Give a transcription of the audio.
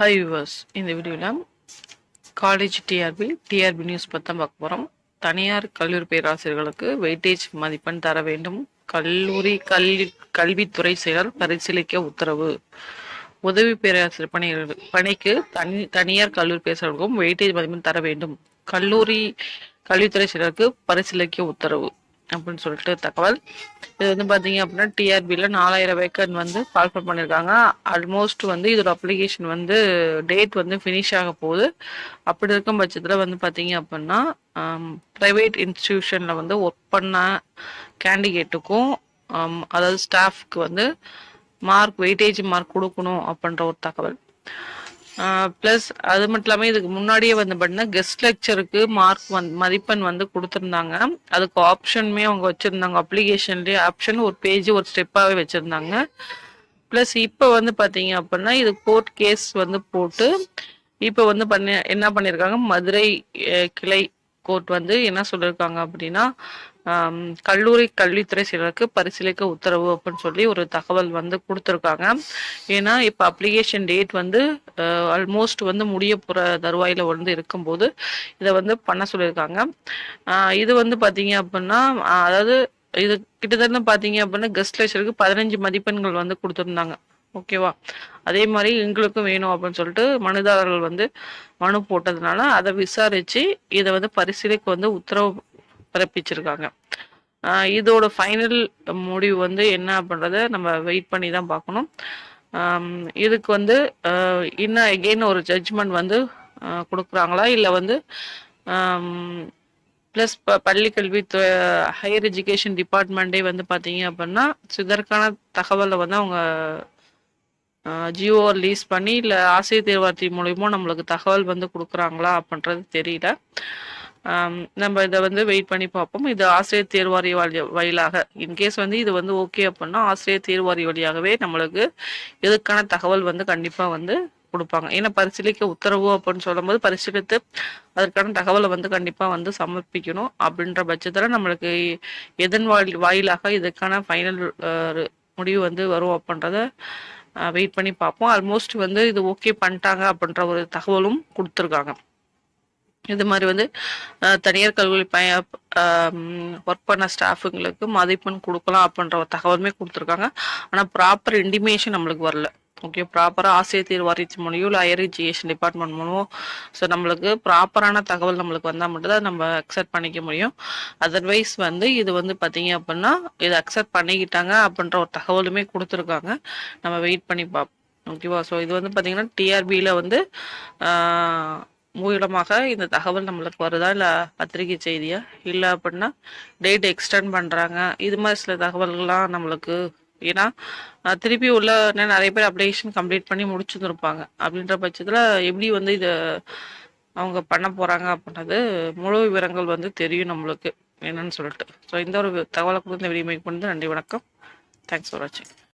Hi viewers இந்த வீடியோவில் college TRP TRP news பற்றி தான் பார்க்க போகிறோம் தனியார் கல்லூரி பேராசிரியர்களுக்கு வெயிட்டேஜ் மதிப்பெண் தர வேண்டும். கல்லூரி கல்வி கல்வித்துறை செயலர் பரிசீலிக்க உத்தரவு. உதவி பேராசிரியர் பணிகள் பணிக்கு தனி தனியார் கல்லூரி பேராசிரியர்களுக்கும் வெயிட்டேஜ் மதிப்பெண் தர வேண்டும். கல்லூரி கல்வித்துறை செயலருக்கு பரிசீலிக்க உத்தரவு. அப்படின்னு சொல்லிட்டு தகவல். இது வந்து பார்த்தீங்க அப்படின்னா டிஆர்பியில் நாலாயிரம் வேக்கன் வந்து கால்ஃபர் பண்ணியிருக்காங்க ஆல்மோஸ்ட் வந்து இதோட அப்ளிகேஷன் வந்து டேட் வந்து ஃபினிஷ் ஆக போகுது. அப்படி இருக்கும் பட்சத்தில் வந்து பார்த்தீங்க அப்படின்னா ப்ரைவேட் இன்ஸ்டியூஷனில் வந்து ஒர்க் பண்ண கேண்டிடேட்டுக்கும் அதாவது ஸ்டாஃப்க்கு வந்து மார்க் வெயிட்டேஜ் மார்க் கொடுக்கணும் அப்படின்ற ஒரு தகவல். ப்ளஸ் அது மட்டும் இல்லாமல் இதுக்கு முன்னாடியே வந்து பார்த்தீங்கன்னா கெஸ்ட் லெக்சருக்கு மார்க் வந்து மதிப்பெண் வந்து கொடுத்துருந்தாங்க. அதுக்கு ஆப்ஷனுமே அவங்க வச்சுருந்தாங்க. அப்ளிகேஷன்லேயே ஆப்ஷன் ஒரு பேஜ் ஒரு ஸ்டெப்பாகவே வச்சுருந்தாங்க. ப்ளஸ் இப்போ வந்து பார்த்தீங்க அப்படின்னா இது கோர்ட் கேஸ் வந்து போட்டு இப்போ வந்து பண்ணி என்ன பண்ணியிருக்காங்க மதுரை கிளை கோர்ட் வந்து என்ன சொல்லியிருக்காங்க அப்படின்னா கல்லூரி கல்வித்துறை செயலருக்கு பரிசீலிக்க உத்தரவு அப்படின்னு சொல்லி ஒரு தகவல் வந்து கொடுத்துருக்காங்க. ஏன்னா இப்போ அப்ளிகேஷன் டேட் வந்து ஆல்மோஸ்ட் வந்து முடிய போகிற தருவாயில் வந்து இருக்கும்போது இதை வந்து பண்ண சொல்லியிருக்காங்க. இது வந்து பார்த்தீங்க அப்படின்னா அதாவது இது கிட்டத்தட்ட பார்த்தீங்க அப்படின்னா கெஸ்ட் லெக்சருக்கு பதினஞ்சு மதிப்பெண்கள் வந்து கொடுத்துருந்தாங்க. ஓகேவா அதே மாதிரி எங்களுக்கும் வேணும் அப்படின்னு சொல்லிட்டு மனுதாரர்கள் வந்து மனு போட்டதுனால அதை விசாரித்து இதை வந்து பரிசீலிக்க வந்து உத்தரவு பிறப்பிச்சிருக்காங்க. இதோட ஃபைனல் முடிவு வந்து என்ன அப்படின்றத நம்ம வெயிட் பண்ணி தான் பார்க்கணும் இதுக்கு வந்து இன்னும் எகெயின் ஒரு ஜட்ஜ்மெண்ட் வந்து கொடுக்குறாங்களா? இல்லை வந்து ப்ளஸ் ப பள்ளிக்கல்வி ஹையர் எஜுகேஷன் டிபார்ட்மெண்ட்டே வந்து பார்த்தீங்க அப்படின்னா இதற்கான தகவலை வந்து அவங்க ஜியோ லீஸ் பண்ணி இல்லை ஆசிரியர் தேர்வார்த்தி மூலியமோ நம்மளுக்கு தகவல் வந்து கொடுக்குறாங்களா அப்படின்றது தெரியல. நம்ம இதை வந்து வெயிட் பண்ணி பார்ப்போம். இது ஆசிரியர் தேர்வாரி வழியாக இன்கேஸ் வந்து இது வந்து ஓகே அப்படின்னா ஆசிரியர் தேர்வாரி வழியாகவே நம்மளுக்கு இதுக்கான தகவல் வந்து கண்டிப்பாக வந்து கொடுப்பாங்க. ஏன்னா பரிசீலிக்க உத்தரவு அப்படின்னு சொல்லும்போது பரிசீலித்து அதற்கான தகவலை வந்து கண்டிப்பாக வந்து சமர்ப்பிக்கணும். அப்படின்ற பட்சத்தில் நம்மளுக்கு எதன் வாயிலாக இதுக்கான ஃபைனல் முடிவு வந்து வரும் அப்படின்றத வெயிட் பண்ணி பார்ப்போம். ஆல்மோஸ்ட் வந்து இது ஓகே பண்ணிட்டாங்க அப்படின்ற ஒரு தகவலும் கொடுத்துருக்காங்க. இது மாதிரி வந்து தனியார் கல்லூரி பய ஒர்க் பண்ண ஸ்டாஃபுங்களுக்கு மதிப்பெண் கொடுக்கலாம் அப்படின்ற ஒரு தகவலுமே கொடுத்துருக்காங்க. ஆனால் ப்ராப்பர் இன்டிமேஷன் நம்மளுக்கு வரல. ஓகே ப்ராப்பராக ஆசிரியர் தேர்வு வாரியத்து மூலியம் இல்லை ஹையர் எஜுகேஷன் டிபார்ட்மெண்ட் மூலமோ ஸோ நம்மளுக்கு ப்ராப்பரான தகவல் நம்மளுக்கு வந்தால் மட்டும்தான் நம்ம அக்செப்ட் பண்ணிக்க முடியும். அதர்வைஸ் வந்து இது வந்து பார்த்தீங்க அப்படின்னா இதை அக்செப்ட் பண்ணிக்கிட்டாங்க அப்படின்ற ஒரு தகவலுமே கொடுத்துருக்காங்க. நம்ம வெயிட் பண்ணி பார்ப்போம் ஓகேவா ஸோ இது வந்து பார்த்தீங்கன்னா டிஆர்பியில் வந்து மூலமாக இந்த தகவல் நம்மளுக்கு வருதா இல்லை பத்திரிகை செய்தியா? இல்லை அப்படின்னா டேட் எக்ஸ்டெண்ட் பண்ணுறாங்க இது மாதிரி சில தகவல்கள்லாம் நம்மளுக்கு ஏன்னா திருப்பி உள்ள நிறைய பேர் அப்ளிகேஷன் கம்ப்ளீட் பண்ணி முடிச்சுருந்துருப்பாங்க. அப்படின்ற பட்சத்தில் எப்படி வந்து இதை அவங்க பண்ண போகிறாங்க அப்படின்றது முழு விவரங்கள் வந்து தெரியும் நம்மளுக்கு என்னன்னு சொல்லிட்டு. ஸோ இந்த ஒரு தகவலை கொடுத்து இந்த வீடியோ மேக் பண்ணுறது நன்றி வணக்கம். தேங்க்ஸ் ஃபார் வாட்சிங்